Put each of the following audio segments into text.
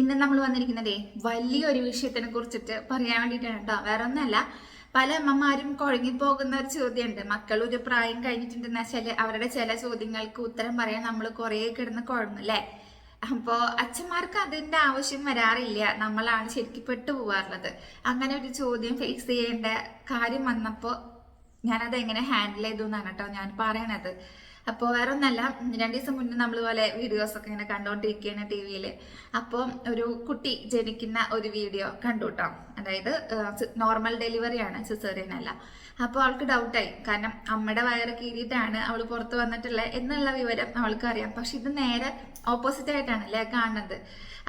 ഇന്ന് നമ്മൾ വന്നിരിക്കുന്നതേ വലിയൊരു വിഷയത്തിനെ കുറിച്ചിട്ട് പറയാൻ വേണ്ടിയിട്ടാണ് കേട്ടോ. വേറെ ഒന്നല്ല പല അമ്മമാരും കുഴങ്ങിപ്പോകുന്ന ഒരു ചോദ്യമുണ്ട്. മക്കൾ ഒരു പ്രായം കഴിഞ്ഞിട്ടുണ്ടെന്ന് വെച്ചാൽ അവരുടെ ചില ചോദ്യങ്ങൾക്ക് ഉത്തരം പറയാൻ നമ്മൾ കുറേ കിടന്ന് കുഴങ്ങും അല്ലേ? അപ്പോ അച്ഛന്മാർക്ക് അതിന്റെ ആവശ്യം വരാറില്ല. നമ്മളാണ് ശരിക്കും പെട്ടു പോവാറുള്ളത്. അങ്ങനെ ഒരു ചോദ്യം ഫേസ് ചെയ്യേണ്ട കാര്യം വന്നപ്പോൾ ഞാനത് എങ്ങനെ ഹാൻഡിൽ ചെയ്തു എന്നാണ് കേട്ടോ ഞാൻ പറയണത്. അപ്പോൾ വേറെ ഒന്നല്ല രണ്ട് ദിവസം മുന്നേ നമ്മൾ പോലെ വീഡിയോസ് ഒക്കെ ഇങ്ങനെ കണ്ടുകൊണ്ടിരിക്കുകയാണ് ടി വിയിൽ അപ്പോൾ ഒരു കുട്ടി ജനിക്കുന്ന ഒരു വീഡിയോ കണ്ടു കേട്ടോ അതായത് നോർമൽ ഡെലിവറിയാണ് സിസേറിയൻ അല്ല അപ്പോൾ അവൾക്ക് ഡൗട്ടായി. കാരണം അമ്മയുടെ വയറ് കീറിയിട്ടാണ് അവൾ പുറത്ത് വന്നിട്ടുള്ളത് എന്നുള്ള വിവരം അവൾക്ക് അറിയാം പക്ഷെ ഇത് നേരെ ഓപ്പോസിറ്റ് ആയിട്ടാണ് അല്ലേ കാണുന്നത്.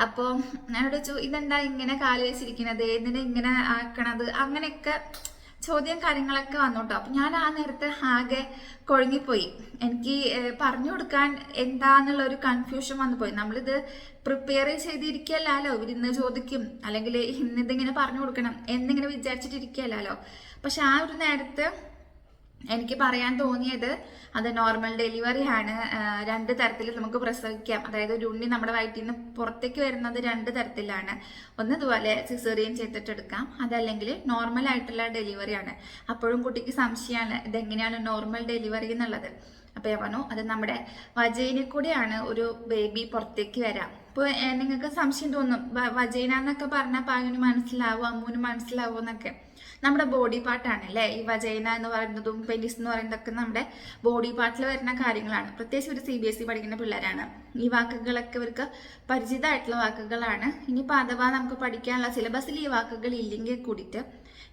അപ്പോൾ ഞാനോട് ചോദിച്ചു ഇതെന്താ ഇങ്ങനെ കാൽ വെച്ചിരിക്കുന്നത് എന്തിനാ ഇങ്ങനെ ആക്കണത്? അങ്ങനെയൊക്കെ ചോദ്യം കാര്യങ്ങളൊക്കെ വന്നു കേട്ടോ ഞാൻ ആ നേരത്തെ ആകെ കുഴങ്ങിപ്പോയി. എനിക്ക് പറഞ്ഞു കൊടുക്കാൻ എന്താന്നുള്ള ഒരു കൺഫ്യൂഷൻ വന്നുപോയി. നമ്മളിത് പ്രിപ്പയർ ചെയ്തിരിക്കല്ലോ ഇവരിന്ന് ചോദിക്കും. അല്ലെങ്കിൽ ഇന്നിതിങ്ങനെ പറഞ്ഞു കൊടുക്കണം എന്നിങ്ങനെ വിചാരിച്ചിട്ടിരിക്കല്ലോ പക്ഷെ ആ ഒരു നേരത്ത് എനിക്ക് പറയാൻ തോന്നിയത് അത് നോർമൽ ഡെലിവറി ആണ്. രണ്ട് തരത്തിൽ നമുക്ക് പ്രസവിക്കാം. അതായത് ഒരു ഉണ്ണി നമ്മുടെ വയറ്റിൽ നിന്ന് പുറത്തേക്ക് വരുന്നത് രണ്ട് തരത്തിലാണ്. ഒന്ന് ഇതുപോലെ സിസേറിയൻ ചെയ്തിട്ടെടുക്കാം. അതല്ലെങ്കിൽ നോർമൽ ആയിട്ടുള്ള ഡെലിവറി ആണ്. അപ്പോഴും കുട്ടിക്ക് സംശയമാണ് ഇതെങ്ങനെയാണ് നോർമൽ ഡെലിവറി എന്നുള്ളത്. അപ്പോൾ ഞാൻ അത് നമ്മുടെ വജൈനിൽ കൂടിയാണ് ഒരു ബേബി പുറത്തേക്ക് വരാം. ഇപ്പോൾ നിങ്ങൾക്ക് സംശയം തോന്നും വജൈന എന്നൊക്കെ പറഞ്ഞാൽ പാവിന് മനസ്സിലാവും അമ്മൂന് മനസ്സിലാവും എന്നൊക്കെ. നമ്മുടെ ബോഡി പാർട്ടാണ് അല്ലേ ഈ വജൈന എന്ന് പറയുന്നതും പെനിസ് എന്ന് പറയുന്നതൊക്കെ നമ്മുടെ ബോഡി പാർട്ടിൽ വരുന്ന കാര്യങ്ങളാണ്. പ്രത്യേകിച്ച് ഒരു സി ബി എസ് ഇ പഠിക്കുന്ന പിള്ളേരാണ്. ഈ വാക്കുകളൊക്കെ ഇവർക്ക് പരിചിതമായിട്ടുള്ള വാക്കുകളാണ്. ഇനിയിപ്പോൾ അഥവാ നമുക്ക് പഠിക്കാനുള്ള സിലബസിൽ ഈ വാക്കുകൾ ഇല്ലെങ്കിൽ കൂടിയിട്ട്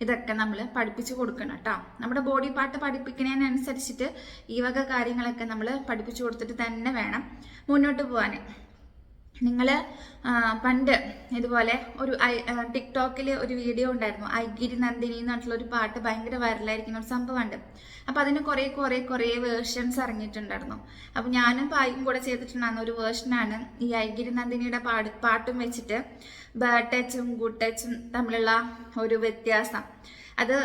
ഇതൊക്കെ നമ്മൾ പഠിപ്പിച്ചു കൊടുക്കണം കേട്ടോ. നമ്മുടെ ബോഡി പാർട്ട് പഠിപ്പിക്കുന്നതിനനുസരിച്ചിട്ട് ഈ വക കാര്യങ്ങളൊക്കെ നമ്മൾ പഠിപ്പിച്ചു കൊടുത്തിട്ട് തന്നെ വേണം മുന്നോട്ട് പോകാൻ നിങ്ങൾ പണ്ട് ഇതുപോലെ ഒരു ടിക്ടോക്കിൽ ഒരു വീഡിയോ ഉണ്ടായിരുന്നു. ഐഗിരി നന്ദിനി എന്ന് പറഞ്ഞിട്ടുള്ള ഒരു പാട്ട് ഭയങ്കര വൈറലായിരിക്കുന്ന ഒരു സംഭവമുണ്ട് അപ്പോൾ അതിന് കുറേ കുറേ കുറേ വേർഷൻസ് ഇറങ്ങിയിട്ടുണ്ടായിരുന്നു. അപ്പോൾ ഞാനും പായും കൂടെ ചെയ്തിട്ടുണ്ടായിരുന്ന ഒരു വേർഷനാണ് ഈ ഐഗിരി നന്ദിനിയുടെ പാട് പാട്ടും വെച്ചിട്ട് ബാഡ് ടച്ചും ഗുഡ് ടച്ചും തമ്മിലുള്ള ഒരു വ്യത്യാസം. അത്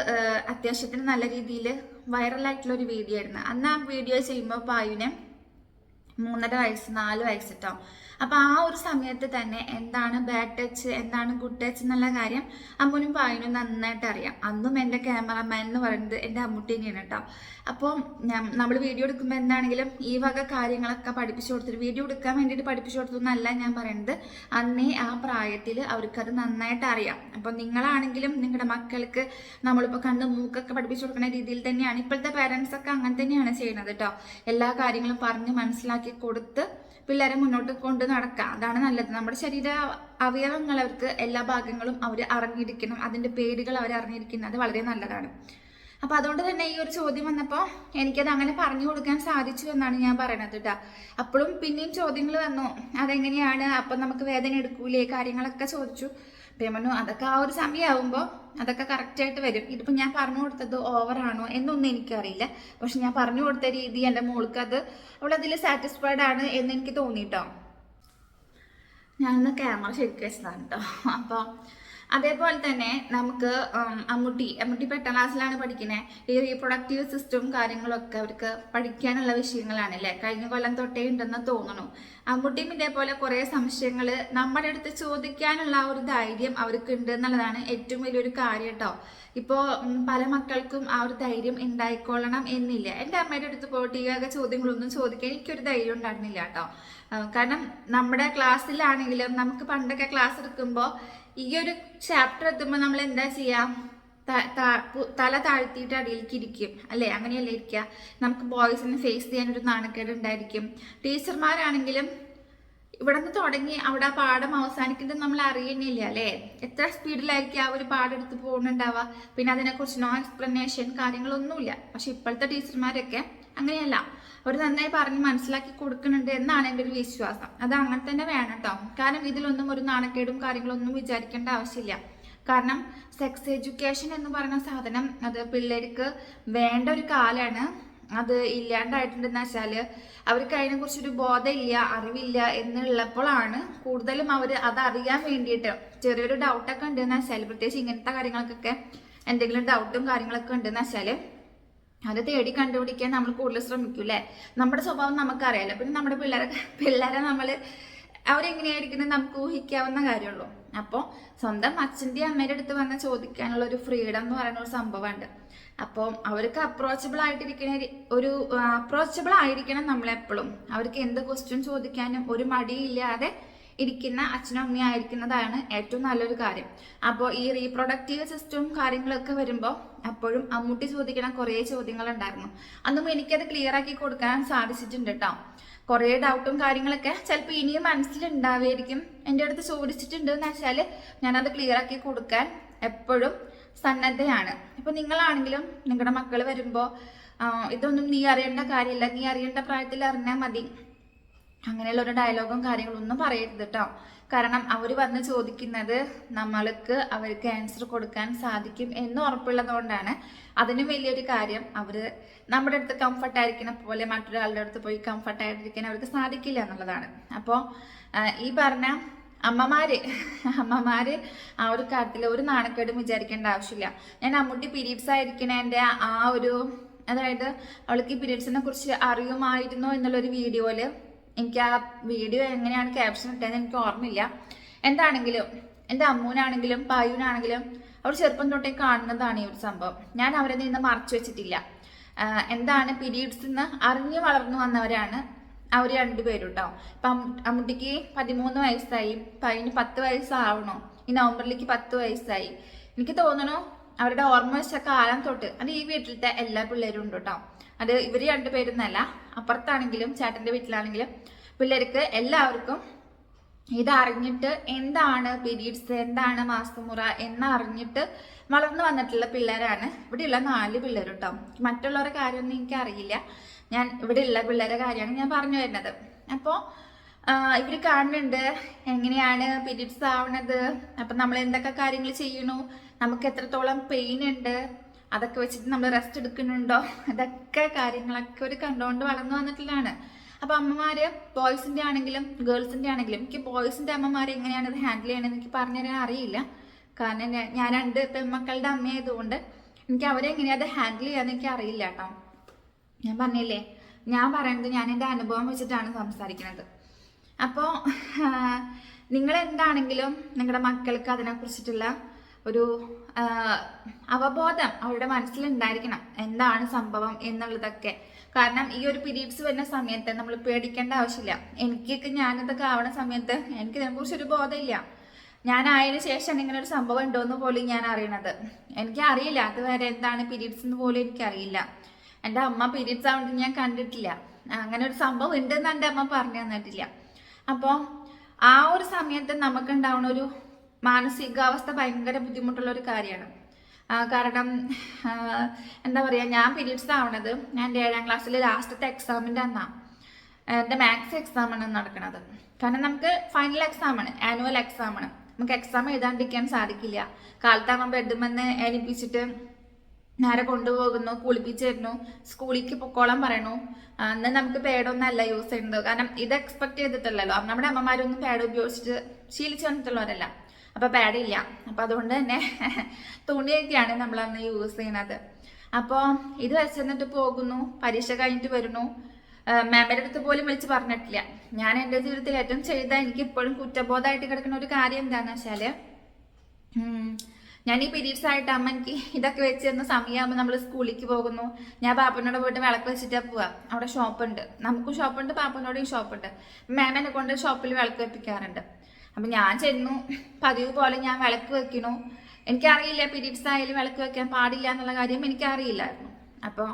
അത്യാവശ്യത്തിന് നല്ല രീതിയിൽ വൈറലായിട്ടുള്ള ഒരു വീഡിയോ ആയിരുന്നു. അന്ന് ആ വീഡിയോ ചെയ്യുമ്പോൾ പായുവിനെ മൂന്നര വയസ്സ് നാല് വയസ്സ് കേട്ടോ അപ്പൊ ആ ഒരു സമയത്ത് തന്നെ എന്താണ് ബാഡ് ടച്ച് എന്താണ് ഗുഡ് ടച്ച് എന്നുള്ള കാര്യം അമ്മുനും പായനും നന്നായിട്ട് അറിയാം. അന്നും എന്റെ ക്യാമറമാൻ എന്ന് പറയുന്നത് അമ്മുട്ടി തന്നെയാണ് കേട്ടോ. അപ്പോൾ നമ്മൾ വീഡിയോ എടുക്കുമ്പോൾ എന്താണെങ്കിലും ഈ വക കാര്യങ്ങളൊക്കെ പഠിപ്പിച്ചു കൊടുത്തിട്ട് വീഡിയോ എടുക്കാൻ വേണ്ടിയിട്ട് പഠിപ്പിച്ചു കൊടുത്തു എന്നല്ല ഞാൻ പറയുന്നത് അന്നേ ആ പ്രായത്തിൽ അവർക്കത് നന്നായിട്ട് അറിയാം. അപ്പോൾ നിങ്ങളാണെങ്കിലും നിങ്ങളുടെ മക്കൾക്ക് നമ്മളിപ്പോൾ കണ്ട് മൂക്കൊക്കെ പഠിപ്പിച്ചു കൊടുക്കുന്ന രീതിയിൽ തന്നെയാണ് ഇപ്പോഴത്തെ പാരൻസ് ഒക്കെ അങ്ങനെ തന്നെയാണ് ചെയ്യുന്നത് കേട്ടോ. എല്ലാ കാര്യങ്ങളും പറഞ്ഞ് മനസ്സിലാക്കി കൊടുത്ത് പിള്ളേരെ മുന്നോട്ട് കൊണ്ട് നടക്കുക അതാണ് നല്ലത്. നമ്മുടെ ശരീര അവയവങ്ങൾ അവർക്ക് എല്ലാ ഭാഗങ്ങളും അവർ അറിഞ്ഞിരിക്കണം. അതിന്റെ പേരുകൾ അവർ അറിഞ്ഞിരിക്കുന്നത് വളരെ നല്ലതാണ്. അപ്പൊ അതുകൊണ്ട് തന്നെ ഈ ഒരു ചോദ്യം വന്നപ്പോൾ എനിക്കത് അങ്ങനെ പറഞ്ഞു കൊടുക്കാൻ സാധിച്ചു എന്നാണ് ഞാൻ പറയണത് കേട്ടോ അപ്പോഴും പിന്നെയും ചോദ്യങ്ങൾ വന്നു. അതെങ്ങനെയാണ്? അപ്പം നമുക്ക് വേദന എടുക്കൂലേ? കാര്യങ്ങളൊക്കെ ചോദിച്ചു. പേമനു അതൊക്കെ ആ ഒരു സമയമാകുമ്പോൾ അതൊക്കെ കറക്റ്റായിട്ട് വരും. ഇതിപ്പോൾ ഞാൻ പറഞ്ഞു കൊടുത്തത് ഓവറാണോ എന്നൊന്നും എനിക്കറിയില്ല. പക്ഷെ ഞാൻ പറഞ്ഞു കൊടുത്ത രീതി എന്റെ മോൾക്ക് അത് അവളതിൽ സാറ്റിസ്ഫൈഡ് ആണ് എന്ന് എനിക്ക് തോന്നിട്ടോ. ഞാനൊന്ന് ക്യാമറ ശരിക്കും വെച്ചതാണ് കേട്ടോ അപ്പോൾ അതേപോലെ തന്നെ നമുക്ക് അമ്മുട്ടി അമ്മുട്ടി പെട്ടാം ക്ലാസ്സിലാണ് പഠിക്കുന്നത് ഈ റീപ്രൊഡക്റ്റീവ് സിസ്റ്റവും കാര്യങ്ങളൊക്കെ അവർക്ക് പഠിക്കാനുള്ള വിഷയങ്ങളാണ് അല്ലേ കഴിഞ്ഞ കൊല്ലം തൊട്ടേ ഉണ്ടെന്ന് തോന്നുന്നു. അമ്മുട്ടിയും ഇതേപോലെ കുറേ സംശയങ്ങൾ നമ്മുടെ അടുത്ത് ചോദിക്കാനുള്ള ആ ഒരു ധൈര്യം അവർക്ക് ഉണ്ട് എന്നുള്ളതാണ് ഏറ്റവും വലിയൊരു കാര്യം കേട്ടോ ഇപ്പോൾ പല മക്കൾക്കും ആ ഒരു ധൈര്യം ഉണ്ടായിക്കൊള്ളണം എന്നില്ല. എന്റെ അമ്മയുടെ അടുത്ത് പോയിട്ട് ഈ ചോദ്യങ്ങളൊന്നും ചോദിക്കാൻ എനിക്കൊരു ധൈര്യം ഉണ്ടായിരുന്നില്ല കേട്ടോ കാരണം നമ്മുടെ ക്ലാസ്സിലാണെങ്കിലും നമുക്ക് പണ്ടൊക്കെ ക്ലാസ് എടുക്കുമ്പോൾ ഈ ഒരു ചാപ്റ്റർ എത്തുമ്പോൾ നമ്മൾ എന്താ ചെയ്യാം? തല താഴ്ത്തിയിട്ട് അടിയിലേക്ക് ഇരിക്കും. അല്ലേ? അങ്ങനെയല്ലേ ഇരിക്കുക നമുക്ക് ബോയ്സിനെ ഫേസ് ചെയ്യാൻ ഒരു നാണക്കേട് ഉണ്ടായിരിക്കും. ടീച്ചർമാരാണെങ്കിലും ഇവിടെ നിന്ന് തുടങ്ങി അവിടെ ആ പാഠം അവസാനിക്കുന്നത് നമ്മൾ അറിയുന്നില്ല അല്ലേ? എത്ര സ്പീഡിലായിരിക്കും ആ ഒരു പാഠം എടുത്ത് പോകുന്നുണ്ടാവുക? പിന്നെ അതിനെക്കുറിച്ച് നോ എക്സ്പ്ലനേഷൻ കാര്യങ്ങളൊന്നുമില്ല. പക്ഷെ ഇപ്പോഴത്തെ ടീച്ചർമാരൊക്കെ അങ്ങനെയല്ല. അവർ നന്നായി പറഞ്ഞ് മനസ്സിലാക്കി കൊടുക്കുന്നുണ്ട് എന്നാണ് എന്റെ ഒരു വിശ്വാസം. അത് അങ്ങനെ തന്നെ വേണം കേട്ടോ കാരണം ഇതിലൊന്നും ഒരു നാണക്കേടും കാര്യങ്ങളൊന്നും വിചാരിക്കേണ്ട ആവശ്യമില്ല. കാരണം സെക്സ് എഡ്യൂക്കേഷൻ എന്ന് പറയുന്ന സാധനം അത് പിള്ളേർക്ക് വേണ്ട ഒരു കാലാണ്. അത് ഇല്ലാണ്ടായിട്ടുണ്ടെന്ന് വെച്ചാൽ അവർക്ക് അതിനെക്കുറിച്ചൊരു ബോധമില്ല അറിവില്ല എന്നുള്ളപ്പോഴാണ് കൂടുതലും അവർ അത് അറിയാൻ വേണ്ടിയിട്ട് ചെറിയൊരു ഡൗട്ടൊക്കെ ഉണ്ടെന്ന് വെച്ചാൽ പ്രത്യേകിച്ച് ഇങ്ങനത്തെ കാര്യങ്ങൾക്കൊക്കെ എന്തെങ്കിലും ഡൗട്ടും കാര്യങ്ങളൊക്കെ ഉണ്ടെന്ന് വെച്ചാൽ അത് തേടി കണ്ടുപിടിക്കാൻ നമ്മൾ കൂടുതൽ ശ്രമിക്കും അല്ലേ നമ്മുടെ സ്വഭാവം നമുക്കറിയാലോ. പിന്നെ നമ്മുടെ പിള്ളേരെ പിള്ളേരെ നമ്മൾ അവരെങ്ങനെയായിരിക്കും നമുക്ക് ഊഹിക്കാവുന്ന കാര്യമുള്ളൂ. അപ്പോൾ സ്വന്തം അച്ഛന്റെ അമ്മയുടെ അടുത്ത് വന്ന് ചോദിക്കാനുള്ള ഒരു ഫ്രീഡം എന്ന് പറയുന്ന ഒരു സംഭവമുണ്ട്. അപ്പോൾ അവർക്ക് അപ്രോച്ചബിൾ ആയിട്ടിരിക്കുന്ന ഒരു അപ്രോച്ചബിൾ ആയിരിക്കണം നമ്മളെപ്പോഴും. അവർക്ക് എന്ത് ക്വസ്റ്റ്യൻ ചോദിക്കാനും ഒരു മടിയില്ലാതെ ഇരിക്കുന്ന അച്ഛനും അമ്മയും ആയിരിക്കുന്നതാണ് ഏറ്റവും നല്ലൊരു കാര്യം. അപ്പോൾ ഈ റീപ്രൊഡക്റ്റീവ് സിസ്റ്റവും കാര്യങ്ങളൊക്കെ വരുമ്പോൾ അപ്പോഴും അമ്മൂട്ടി ചോദിക്കുന്ന കുറേ ചോദ്യങ്ങൾ ഉണ്ടായിരുന്നു അന്നും എനിക്കത് ക്ലിയർ ആക്കി കൊടുക്കാൻ സാധിച്ചിട്ടുണ്ട് കേട്ടോ കുറേ ഡൗട്ടും കാര്യങ്ങളൊക്കെ ചിലപ്പോൾ ഇനിയും മനസ്സിലുണ്ടാവുമായിരിക്കും. എന്റെ അടുത്ത് ചോദിച്ചിട്ടുണ്ട് എന്ന് വെച്ചാൽ ഞാനത് ക്ലിയർ ആക്കി കൊടുക്കാൻ എപ്പോഴും സന്നദ്ധയാണ്. ഇപ്പം നിങ്ങളാണെങ്കിലും നിങ്ങളുടെ മക്കൾ വരുമ്പോൾ ഇതൊന്നും നീ അറിയേണ്ട കാര്യമില്ല. നീ അറിയേണ്ട പ്രായത്തിൽ അറിഞ്ഞാൽ മതി. അങ്ങനെയുള്ള ഒരു ഡയലോഗും കാര്യങ്ങളും ഒന്നും പറയരുത് കേട്ടോ കാരണം അവർ വന്ന് ചോദിക്കുന്നത് നമ്മൾക്ക് അവർക്ക് ആൻസർ കൊടുക്കാൻ സാധിക്കും എന്ന് ഉറപ്പുള്ളതുകൊണ്ടാണ് അതിനും വലിയൊരു കാര്യം അവർ നമ്മുടെ അടുത്ത് കംഫർട്ടായിരിക്കുന്ന പോലെ മറ്റൊരാളുടെ അടുത്ത് പോയി കംഫർട്ട് ആയിട്ടിരിക്കാൻ അവർക്ക് സാധിക്കില്ല എന്നുള്ളതാണ്. അപ്പോൾ ഈ പറഞ്ഞ അമ്മമാര് അമ്മമാര് ആ ഒരു കാര്യത്തിൽ ഒരു നാണക്കേടും വിചാരിക്കേണ്ട ആവശ്യമില്ല. ഞാൻ അമ്മൂട്ടി പീരീഡ്സ് ആയിരിക്കണേന്റെ ആ ഒരു അതായത് അവൾക്ക് ഈ പീരീഡ്സിനെ കുറിച്ച് അറിയുമായിരുന്നോ എന്നുള്ളൊരു വീഡിയോയിൽ എനിക്ക് ആ വീഡിയോ എങ്ങനെയാണ് ക്യാപ്ഷൻ ഇട്ടതെന്ന് എനിക്ക് ഓർമ്മയില്ല. എന്താണെങ്കിലും എന്റെ അമ്മൂനാണെങ്കിലും പായുവിനാണെങ്കിലും അവർ ചെറുപ്പം തൊട്ടേ കാണുന്നതാണ് ഈ ഒരു സംഭവം. ഞാൻ അവരെ നിന്ന് മറച്ചു വെച്ചിട്ടില്ല. എന്താണ് പീരീഡ്സ് എന്ന് അറിഞ്ഞു വളർന്നു വന്നവരാണ് അവർ രണ്ടുപേരും കേട്ടോ ഇപ്പം അമ്മുട്ടിക്ക് പതിമൂന്ന് വയസ്സായി പയ്യന് പത്ത് വയസ്സാവണോ. ഈ നവംബറിലേക്ക് പത്ത് വയസ്സായി. എനിക്ക് തോന്നണു അവരുടെ ഓർമ്മ കാലം തൊട്ട് അത് ഈ വീട്ടിലത്തെ എല്ലാ പിള്ളേരും ഉണ്ട് കേട്ടോ. അത് ഇവർ രണ്ടുപേരുന്നല്ല അപ്പുറത്താണെങ്കിലും ചേട്ടന്റെ വീട്ടിലാണെങ്കിലും പിള്ളേർക്ക് എല്ലാവർക്കും ഇതറിഞ്ഞിട്ട് എന്താണ് പീരീഡ്സ് എന്താണ് മാസമുറ എന്നറിഞ്ഞിട്ട് വളർന്നു വന്നിട്ടുള്ള പിള്ളേരാണ്. ഇവിടെയുള്ള നാല് പിള്ളേർ കേട്ടോ. മറ്റുള്ളവരുടെ കാര്യമൊന്നും എനിക്കറിയില്ല. ഞാൻ ഇവിടെയുള്ള പിള്ളേരുടെ കാര്യമാണ് ഞാൻ പറഞ്ഞു വരുന്നത്. അപ്പോൾ ഇവർ കാണുന്നുണ്ട്. എങ്ങനെയാണ് പീരീഡ്സ് ആവണത്? അപ്പം നമ്മൾ എന്തൊക്കെ കാര്യങ്ങൾ ചെയ്യണു നമുക്ക് എത്രത്തോളം പെയിൻ ഉണ്ട്? അതൊക്കെ വെച്ചിട്ട് നമ്മൾ റെസ്റ്റ് എടുക്കുന്നുണ്ടോ? അതൊക്കെ കാര്യങ്ങളൊക്കെ ഒരു കണ്ടുകൊണ്ട് വളർന്നു വന്നിട്ടുള്ളതാണ്. അപ്പൊ അമ്മമാര് ബോയ്സിന്റെ ആണെങ്കിലും ഗേൾസിന്റെ ആണെങ്കിലും എനിക്ക് ബോയ്സിന്റെ അമ്മമാരെ എങ്ങനെയാണ് ഇത് ഹാൻഡിൽ ചെയ്യണമെന്ന് എനിക്ക് പറഞ്ഞു പറഞ്ഞുതരാൻ അറിയില്ല. കാരണം ഞാൻ- ഞാൻ രണ്ട് പെൺമക്കളുടെ അമ്മയായതുകൊണ്ട് എനിക്ക് അവരെ എങ്ങനെയാ അത് ഹാൻഡിൽ ചെയ്യാന്ന് എനിക്ക് അറിയില്ല കേട്ടോ. ഞാൻ പറഞ്ഞില്ലേ? ഞാൻ പറയുന്നത് ഞാൻ എന്റെ അനുഭവം വെച്ചിട്ടാണ് സംസാരിക്കുന്നത് അപ്പോൾ നിങ്ങൾ എന്താണെങ്കിലും നിങ്ങളുടെ മക്കൾക്ക് അതിനെക്കുറിച്ചിട്ടുള്ള ഒരു അവബോധം അവരുടെ മനസ്സിലുണ്ടായിരിക്കണം. എന്താണ് സംഭവം എന്നുള്ളതൊക്കെ. കാരണം ഈ ഒരു പീരീഡ്സ് വരുന്ന സമയത്ത് നമ്മൾ പേടിക്കേണ്ട ആവശ്യമില്ല. എനിക്കൊക്കെ ഞാനിതൊക്കെ ആവണ സമയത്ത് എനിക്ക് ഇതിനെക്കുറിച്ച് ഒരു ബോധമില്ല. ഞാൻ ആയതിനു ശേഷം ഇങ്ങനെ ഒരു സംഭവം ഉണ്ടോന്ന് പോലും ഞാൻ അറിയണത്. എനിക്ക് അറിയില്ല. അതുവരെ എന്താണ് പീരീഡ്സ് എന്ന് പോലും എനിക്കറിയില്ല. എന്റെ അമ്മ പീരീഡ്സ് ആവുന്നത് ഞാൻ കണ്ടിട്ടില്ല. അങ്ങനെ ഒരു സംഭവം ഉണ്ടെന്ന് എന്റെ അമ്മ പറഞ്ഞു തന്നിട്ടില്ല. അപ്പോൾ ആ ഒരു സമയത്ത് നമുക്കുണ്ടാവുന്ന ഒരു മാനസികാവസ്ഥ ഭയങ്കര ബുദ്ധിമുട്ടുള്ള ഒരു കാര്യമാണ്. കാരണം എന്താ പറയുക ഞാൻ പീരീഡ്സ് ആവണത് ഞാൻ ഏഴാം ക്ലാസ്സിൽ ലാസ്റ്റത്തെ എക്സാമിന്റെ അന്നാണ് എന്റെ മാത്സ് എക്സാമാണ് നടക്കുന്നത് കാരണം നമുക്ക് ഫൈനൽ എക്സാമാണ് ആനുവൽ എക്സാമാണ് നമുക്ക് എക്സാം എഴുതാണ്ടിരിക്കാൻ സാധിക്കില്ല. കാലത്താകുമ്പോൾ ബെഡുമെന്ന് എണിപ്പിച്ചിട്ട് നേരെ കൊണ്ടുപോകുന്നു കുളിപ്പിച്ച് തരുന്നു സ്കൂളിലേക്ക് പൊക്കോളം പറയണു അന്ന് നമുക്ക് പേടൊന്നല്ല യൂസ് ചെയ്യുന്നത്. കാരണം ഇത് എക്സ്പെക്ട് ചെയ്തിട്ടില്ലല്ലോ. നമ്മുടെ അമ്മമാരൊന്നും പേഡ് ഉപയോഗിച്ചിട്ട് ശീലിച്ചു വന്നിട്ടുള്ളവരല്ല. അപ്പൊ പേടില്ല അപ്പൊ അതുകൊണ്ട് തന്നെ തുണിയൊക്കെയാണ് നമ്മൾ അന്ന് യൂസ് ചെയ്യണത്. അപ്പോൾ ഇത് വെച്ചെന്നിട്ട് പോകുന്നു. പരീക്ഷ കഴിഞ്ഞിട്ട് വരുന്നു. മാമ്മയുടെ അടുത്ത് പോലും വിളിച്ച് പറഞ്ഞിട്ടില്ല. ഞാൻ എന്റെ ജീവിതത്തിൽ ഏറ്റവും ചെയ്ത എനിക്ക് ഇപ്പോഴും കുറ്റബോധമായിട്ട് കിടക്കുന്ന ഒരു കാര്യം എന്താണെന്ന് വെച്ചാൽ ഉം. ഞാൻ ഈ പീരീഡ്സ് ആയിട്ട് അമ്മ എനിക്ക് ഇതൊക്കെ വെച്ച് തന്ന സമയമാകുമ്പോൾ നമ്മൾ സ്കൂളിലേക്ക് പോകുന്നു. ഞാൻ പാപ്പനോട് പോയിട്ട് വിളക്ക് വെച്ചിട്ടാ പോവാ. അവിടെ ഷോപ്പുണ്ട്. നമുക്കും ഷോപ്പുണ്ട് പാപ്പനോടും ഷോപ്പുണ്ട്. മാം കൊണ്ട് ഷോപ്പിൽ വിളക്ക് വെപ്പിക്കാറുണ്ട്. അപ്പം ഞാൻ ചെന്നു. പതിവ് പോലെ ഞാൻ വിളക്ക് വെക്കണു എനിക്കറിയില്ല പീരീഡ്സ് ആയാലും വിളക്ക് വെക്കാൻ പാടില്ല എന്നുള്ള കാര്യം എനിക്കറിയില്ലായിരുന്നു. അപ്പോൾ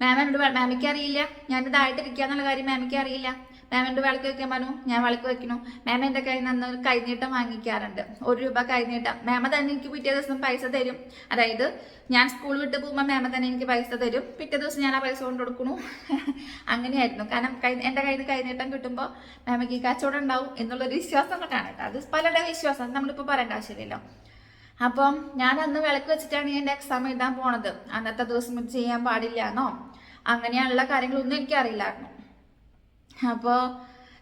മാം എന്നോട് മാമിക്ക് അറിയില്ല ഞാനിതായിട്ടിരിക്കുക എന്നുള്ള കാര്യം മാമിക്ക് അറിയില്ല മാം എന്റെ വിളക്ക് വെക്കാൻ പറഞ്ഞു. ഞാൻ വിളക്ക് വെക്കണു മാം എന്റെ കയ്യിൽ നിന്ന് കൈനീട്ടം വാങ്ങിക്കാറുണ്ട്. ഒരു രൂപ കൈനീട്ടം. മാമ തന്നെ എനിക്ക് പിറ്റേ ദിവസം പൈസ തരും. അതായത് ഞാൻ സ്കൂൾ വിട്ട് പോകുമ്പോൾ മാമ തന്നെ എനിക്ക് പൈസ തരും. പിറ്റേ ദിവസം ഞാൻ ആ പൈസ കൊണ്ട് കൊടുക്കണു അങ്ങനെയായിരുന്നു. കാരണം കൈ എന്റെ കയ്യിൽ നിന്ന് കൈനീട്ടം കിട്ടുമ്പോൾ മാമയ്ക്ക് കച്ചവടം ഉണ്ടാവും എന്നുള്ളൊരു വിശ്വാസം കൊണ്ടാണ് കേട്ടോ അത് പലരുടെ വിശ്വാസം. നമ്മളിപ്പോൾ പറയേണ്ട ആവശ്യമില്ലല്ലോ അപ്പം ഞാൻ അന്ന് വിളക്ക് വെച്ചിട്ടാണ് എന്റെ എക്സാം എഴുതാൻ പോണത്. അന്നത്തെ ദിവസം ഇത് ചെയ്യാൻ പാടില്ല എന്നോ? അങ്ങനെയുള്ള കാര്യങ്ങളൊന്നും എനിക്കറിയില്ലായിരുന്നു. അപ്പോൾ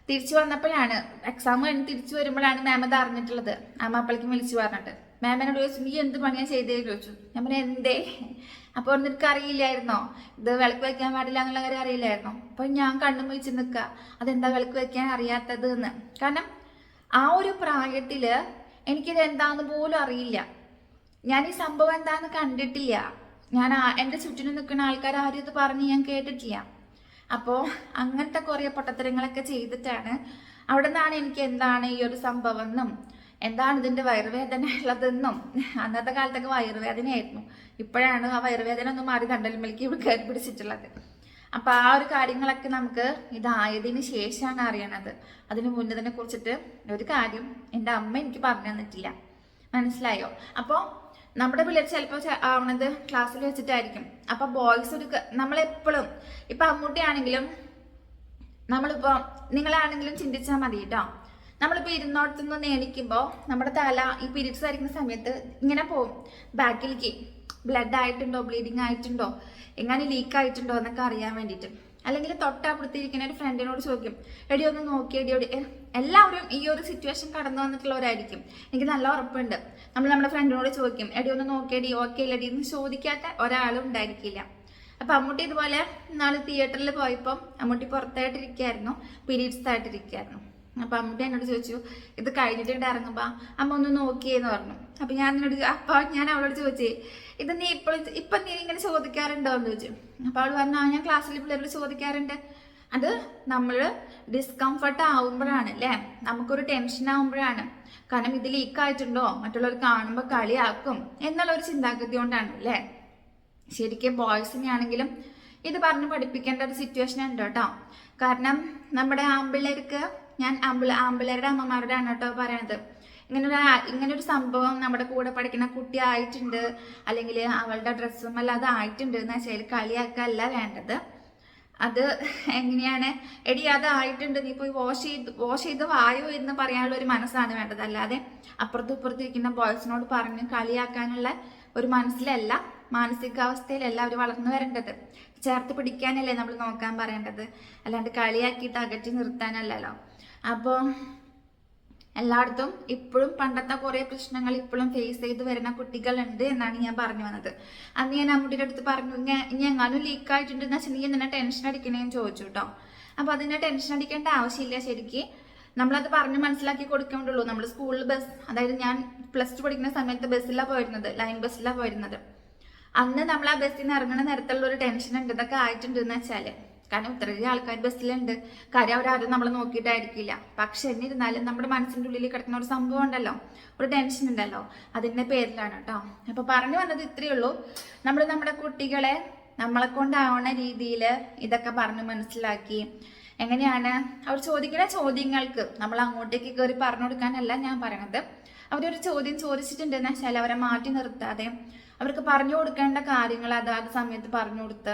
തിരിച്ചു വന്നപ്പോഴാണ് എക്സാം കഴിഞ്ഞ് തിരിച്ചു വരുമ്പോഴാണ് മാം അത് അറിഞ്ഞിട്ടുള്ളത്. അമ്മ അപ്പളേക്കും വിളിച്ചു പറഞ്ഞിട്ട്. മാം എന്നോട് ചോദിച്ചു നീ എന്ത് പണിയാ ചെയ്തേ? ചോദിച്ചു. ഞാൻ പറഞ്ഞു എന്തേ? അപ്പോൾ നിനക്ക് അറിയില്ലായിരുന്നോ ഇത് വിളക്ക് വെക്കാൻ പാടില്ല എന്നുള്ള കാര്യം അറിയില്ലായിരുന്നോ. അപ്പോൾ ഞാൻ കണ്ണും വെച്ച് നിൽക്കുക അതെന്താ വിളക്ക് വെക്കാൻ അറിയാത്തത്? എന്ന്. കാരണം ആ ഒരു പ്രായത്തിൽ എനിക്കിത് എന്താന്ന് പോലും അറിയില്ല. ഞാൻ ഈ സംഭവം എന്താന്ന് കണ്ടിട്ടില്ല. ഞാൻ എന്റെ ചുറ്റിനും നിൽക്കുന്ന ആൾക്കാർ ആരും ഇത് പറഞ്ഞ് ഞാൻ കേട്ടിട്ടില്ല. അപ്പോൾ അങ്ങനത്തെ കുറേ പൊട്ടത്തരങ്ങളൊക്കെ ചെയ്തിട്ടാണ് അവിടെ നിന്നാണ് എനിക്ക് എന്താണ് ഈ ഒരു സംഭവം എന്നും എന്താണ് ഇതിന്റെ വയറുവേദന ഉള്ളതെന്നും അന്നത്തെ കാലത്തൊക്കെ വയറുവേദനയായിരുന്നു. ഇപ്പോഴാണ് ആ വയറുവേദന ഒന്നും മാറി തണ്ടൽമേലേക്ക് കയറി പിടിച്ചിട്ടുള്ളത്. അപ്പൊ ആ ഒരു കാര്യങ്ങളൊക്കെ നമുക്ക് ഇതായതിനു ശേഷമാണ് അറിയണത്. അതിന് മുന്നതിനെ കുറിച്ചിട്ട് ഒരു കാര്യം എന്റെ അമ്മ എനിക്ക് പറഞ്ഞു തന്നിട്ടില്ല. മനസ്സിലായോ? അപ്പോൾ നമ്മുടെ പിള്ളേർ ചിലപ്പോൾ ആവണത് ക്ലാസ്സിൽ വെച്ചിട്ടായിരിക്കും. അപ്പൊ ബോയ്സ് ഒരു നമ്മളെപ്പോഴും ഇപ്പൊ അമ്മൂട്ടിയാണെങ്കിലും നമ്മളിപ്പോ നിങ്ങളാണെങ്കിലും ചിന്തിച്ചാൽ മതി കേട്ടോ നമ്മളിപ്പോ ഇരുന്നോടത്തുനിന്ന് എണീക്കുമ്പോൾ നമ്മുടെ തല ഈ പീരീഡ്സ് ആയിരിക്കുന്ന സമയത്ത് ഇങ്ങനെ പോവും. ബാക്കിലേക്ക് ബ്ലഡ് ആയിട്ടുണ്ടോ ബ്ലീഡിങ് ആയിട്ടുണ്ടോ എങ്ങനെ ലീക്ക് ആയിട്ടുണ്ടോ എന്നൊക്കെ അറിയാൻ വേണ്ടിയിട്ട്. അല്ലെങ്കിൽ തൊട്ടാ തൊട്ടപ്പുറത്തിരിക്കുന്ന ഒരു ഫ്രണ്ടിനോട് ചോദിക്കും എടി ഒന്ന് നോക്കി എടി എല്ലാവരും ഈ ഒരു സിറ്റുവേഷൻ കടന്നു വന്നിട്ടുള്ളവരായിരിക്കും. എനിക്ക് നല്ല ഉറപ്പുണ്ട്. നമ്മൾ നമ്മുടെ ഫ്രണ്ടിനോട് ചോദിക്കും എടി ഒന്ന് നോക്കിയടി ഓക്കെ ഇല്ലടി എന്ന് ചോദിക്കാത്ത ഒരാളും ഉണ്ടായിരിക്കില്ല. അപ്പൊ അമ്മൂട്ടി ഇതുപോലെ നാളെ തിയേറ്ററിൽ പോയപ്പോൾ അമ്മൂട്ടി പുറത്തായിട്ടിരിക്കുകയായിരുന്നു പീരീഡ്സ് ആയിട്ടിരിക്കുകയായിരുന്നു അപ്പൊ അമ്മൂട്ടി എന്നോട് ചോദിച്ചു ഇത് കഴിഞ്ഞിട്ടുണ്ട് ഇറങ്ങുമ്പോ അമ്മ ഒന്ന് നോക്കിയെന്ന് പറഞ്ഞു. അപ്പൊ ഞാൻ എന്നോട് അപ്പൊ ഞാൻ അവളോട് ചോദിച്ചേ ഇത് നീ ഇപ്പോഴും ഇപ്പൊ നീ ഇങ്ങനെ ചോദിക്കാറുണ്ടോ? എന്ന് ചോദിച്ചു. അപ്പൊ അവൾ പറഞ്ഞു "ആ, ഞാൻ ക്ലാസ്സിൽ പിള്ളേരോട് ചോദിക്കാറുണ്ട്. അത് നമ്മൾ ഡിസ്കംഫർട്ട് ആവുമ്പോഴാണ് അല്ലേ നമുക്കൊരു ടെൻഷൻ ആവുമ്പോഴാണ്. കാരണം ഇത് ലീക്ക് ആയിട്ടുണ്ടോ? മറ്റുള്ളവർ കാണുമ്പോൾ കളിയാക്കും എന്നുള്ള ഒരു ചിന്താഗതി കൊണ്ടാണ് അല്ലേ ശരിക്കും ബോയ്സിനെ ആണെങ്കിലും ഇത് പറഞ്ഞ് പഠിപ്പിക്കേണ്ട ഒരു സിറ്റുവേഷൻ ഉണ്ട് കേട്ടോ. കാരണം നമ്മുടെ ആമ്പിള്ളേർക്ക് ഞാൻ ആമ്പിള ആമ്പിള്ളേരുടെ അമ്മമാരുടെ ആണ് കേട്ടോ പറയണത്. ഇങ്ങനൊരു ഇങ്ങനൊരു സംഭവം നമ്മുടെ കൂടെ പഠിക്കുന്ന കുട്ടി ആയിട്ടുണ്ട്. അല്ലെങ്കിൽ അവളുടെ ഡ്രസ്സും അല്ലാതെ ആയിട്ടുണ്ട്. എന്ന് വെച്ചാൽ കളിയാക്കല്ല വേണ്ടത്. അത് എങ്ങനെയാണ്? എടി അതായിട്ടുണ്ട് നീ പോയി വാഷ് ചെയ്ത് വാഷ് ചെയ്ത് വായോ എന്ന് പറയാനുള്ള ഒരു മനസ്സാണ് വേണ്ടത്. അല്ലാതെ അപ്പുറത്തും ഇപ്പുറത്തും ഇരിക്കുന്ന ബോയ്സിനോട് പറഞ്ഞ് കളിയാക്കാനുള്ള ഒരു മനസ്സിലല്ല മാനസികാവസ്ഥയിലല്ല അവർ വളർന്നു വരേണ്ടത്. ചേർത്ത് പിടിക്കാനല്ലേ നമ്മൾ നോക്കാൻ പറയേണ്ടത്. അല്ലാണ്ട് കളിയാക്കിയിട്ട് അകറ്റി നിർത്താനല്ലല്ലോ. അപ്പോൾ എല്ലായിടത്തും ഇപ്പോഴും പണ്ടത്തെ കുറേ പ്രശ്നങ്ങൾ ഇപ്പോഴും ഫേസ് ചെയ്ത് വരുന്ന കുട്ടികളുണ്ട് എന്നാണ് ഞാൻ പറഞ്ഞു വന്നത്. അന്ന് ഞാൻ അമ്മൂട്ടിയുടെ അടുത്ത് പറഞ്ഞു "ഇങ്ങ- ഇനി എങ്ങാനും ലീക്ക് ആയിട്ടുണ്ടെന്ന് വെച്ചാൽ നീ എന്നെ ടെൻഷൻ അടിക്കണേന്ന് ചോദിച്ചു കേട്ടോ അപ്പൊ അതിനെ ടെൻഷൻ അടിക്കേണ്ട ആവശ്യമില്ല ശരിക്ക്. നമ്മളത് പറഞ്ഞ് മനസ്സിലാക്കി കൊടുക്കേണ്ടുള്ളൂ നമ്മൾ സ്കൂളിൽ ബസ് അതായത് ഞാൻ പ്ലസ് ടു പഠിക്കുന്ന സമയത്ത് ബസ്സിലാണ് പോയിരുന്നത് ലൈൻ ബസ്സിലാണ് പോയിരുന്നത്. അന്ന് നമ്മൾ ആ ബസ്സിൽ നിന്ന് ഇറങ്ങുന്ന നേരത്തുള്ള ഒരു ടെൻഷൻ ഉണ്ട്. ഇതൊക്കെ ആയിട്ടുണ്ട് എന്ന് വെച്ചാൽ. കാരണം ഇത്രയും ആൾക്കാർ ബസ്സിലുണ്ട്. കാര്യം അവരാരും നമ്മൾ നോക്കിയിട്ടായിരിക്കില്ല. പക്ഷെ എന്നിരുന്നാലും നമ്മുടെ മനസ്സിന്റെ ഉള്ളിൽ കിടക്കുന്ന ഒരു സംഭവം ഉണ്ടല്ലോ. ഒരു ടെൻഷൻ ഉണ്ടല്ലോ. അതിന്റെ പേരിലാണ് കേട്ടോ അപ്പൊ പറഞ്ഞു വന്നത് ഇത്രയേ ഉള്ളൂ. നമ്മൾ നമ്മുടെ കുട്ടികളെ നമ്മളെ കൊണ്ടാവണ രീതിയിൽ ഇതൊക്കെ പറഞ്ഞ് മനസ്സിലാക്കി. എങ്ങനെയാണ്? അവർ ചോദിക്കുന്ന ചോദ്യങ്ങൾക്ക് നമ്മൾ അങ്ങോട്ടേക്ക് കയറി പറഞ്ഞു കൊടുക്കാനല്ല ഞാൻ പറയണത്. അവരൊരു ചോദ്യം ചോദിച്ചിട്ടുണ്ടെന്ന് വെച്ചാൽ അവരെ മാറ്റി നിർത്താതെ അവർക്ക് പറഞ്ഞു കൊടുക്കേണ്ട കാര്യങ്ങൾ അതാത് സമയത്ത് പറഞ്ഞു കൊടുത്ത്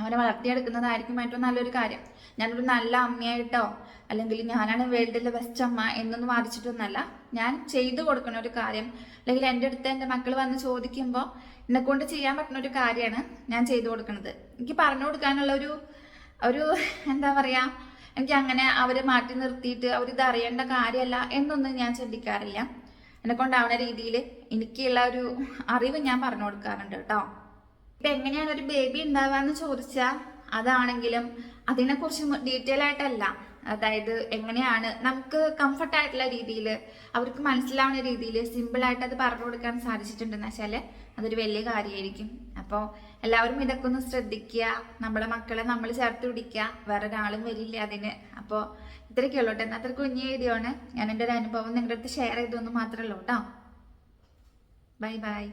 അവരെ വളർത്തിയെടുക്കുന്നതായിരിക്കും ഏറ്റവും നല്ലൊരു കാര്യം. ഞാനൊരു നല്ല അമ്മയായിട്ടോ അല്ലെങ്കിൽ ഞാനാണ് വേൾഡിലെ ബെസ്റ്റ് അമ്മ എന്നൊന്നും വാദിച്ചിട്ടൊന്നല്ല ഞാൻ ചെയ്തു കൊടുക്കുന്ന ഒരു കാര്യം അല്ലെങ്കിൽ എന്റെ അടുത്ത് എന്റെ മക്കൾ വന്ന് ചോദിക്കുമ്പോൾ എന്നെ കൊണ്ട് ചെയ്യാൻ പറ്റുന്ന ഒരു കാര്യമാണ് ഞാൻ ചെയ്തു കൊടുക്കുന്നത്. എനിക്ക് പറഞ്ഞു കൊടുക്കാനുള്ള ഒരു ഒരു എന്താ പറയുക എനിക്ക് അങ്ങനെ അവരെ മാറ്റി നിർത്തിയിട്ട് അവരിത് അറിയേണ്ട കാര്യമല്ല എന്നൊന്നും ഞാൻ ചിന്തിക്കാറില്ല. എന്നെ കൊണ്ടാവുന്ന രീതിയിൽ എനിക്കുള്ള ഒരു അറിവ് ഞാൻ പറഞ്ഞു കൊടുക്കാറുണ്ട് കേട്ടോ. ഇപ്പൊ എങ്ങനെയാണ് ഒരു ബേബി ഉണ്ടാവാന്ന് ചോദിച്ചാൽ അതാണെങ്കിലും അതിനെ അതിനെക്കുറിച്ച് ഡീറ്റെയിൽ ആയിട്ടല്ല. അതായത് എങ്ങനെയാണ് നമുക്ക് കംഫർട്ട് ആയിട്ടുള്ള രീതിയിൽ അവർക്ക് മനസ്സിലാവുന്ന രീതിയിൽ സിമ്പിൾ ആയിട്ട് അത് പറഞ്ഞു കൊടുക്കാൻ സാധിച്ചിട്ടുണ്ടെന്ന് വെച്ചാൽ അതൊരു വലിയ കാര്യമായിരിക്കും അപ്പോൾ എല്ലാവരും ഇതൊക്കെ ഒന്ന് ശ്രദ്ധിക്കുക നമ്മുടെ മക്കളെ നമ്മൾ ചേർത്ത് പിടിക്കുക വേറെ ഒരാളും വരില്ല അതിന്. അപ്പോൾ ഇത്രയൊക്കെ ഉള്ളൂ കേട്ടോ. എന്നാൽ കുഞ്ഞു ആണ്. ഞാൻ എന്റെ ഒരു അനുഭവം നിങ്ങളുടെ അടുത്ത് ഷെയർ ചെയ്തൊന്നും മാത്രമേ ഉള്ളൂ കേട്ടോ. Bye bye